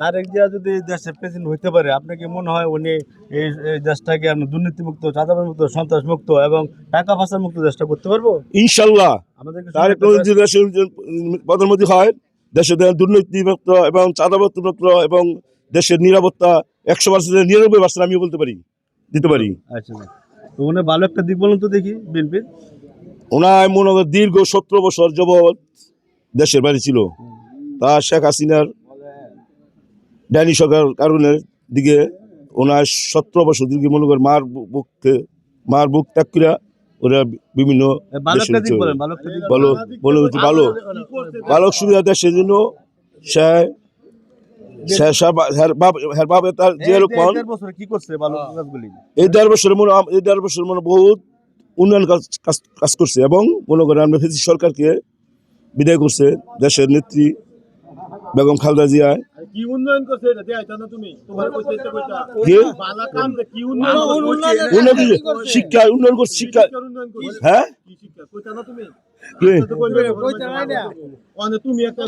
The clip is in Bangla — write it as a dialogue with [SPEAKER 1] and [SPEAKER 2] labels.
[SPEAKER 1] তারেক জিয়া যদি এই দেশের প্রেসিডেন্ট হইতে পারে আপনাকে মনে হয় উনি এই দেশটাকে দুর্নীতিমুক্ত চাঁদাবাজ মুক্ত সন্ত্রাস মুক্ত এবং টাকা পাচার মুক্ত দেশটা করতে পারব?
[SPEAKER 2] ইনশাল্লাহ। তারেক যদি দেশের প্রধানমন্ত্রী হয় দেশের দুর্নীতিমুক্ত এবং চাঁদাবাদমুক্ত এবং দেশের নিরাপত্তা একশো পার্সেন্ট নিরানব্বই পার্সেন্ট আমিও বলতে পারি দিতে পারি।
[SPEAKER 1] আচ্ছা তো উনি ভালো একটা দিক বলুন তো দেখি বিএনপির
[SPEAKER 2] ওনার মনে দীর্ঘ সতেরো বছর যাবৎ দেশের বাড়ি ছিল। তা শেখ হাসিনার ডাইনি সরকার কারণের দিকে ওনার সতেরো বছর দিকে মনে করেন মার বুককে মার বুক ত্যাগ করে ওরা বিভিন্ন
[SPEAKER 1] ভালো
[SPEAKER 2] মনে হচ্ছে বালক। সুবিধা দেয় জন্য সে
[SPEAKER 1] এই দেড়
[SPEAKER 2] বছরের মনে দেড় বছরের মনে বহুত উন্নয়ন কাজ কাজ- কাজ করছে এবং মনে করেন আমরা সরকারকে বিদায় করছে দেশের নেত্রী বেগম খালদা জিয়া
[SPEAKER 3] কি উন্নয়ন করছে এটা দেখাইতা না তুমি। তোমার কইতে ইচ্ছা কইতা বালা কাম কি উন্নয়ন করছে?
[SPEAKER 2] উন্নয়ন করছে, শিক্ষা উন্নয়ন করছে? শিক্ষা হ্যাঁ?
[SPEAKER 3] কি শিক্ষা কইতা না তুমি?
[SPEAKER 2] কি?
[SPEAKER 3] তো না তুমি। একটা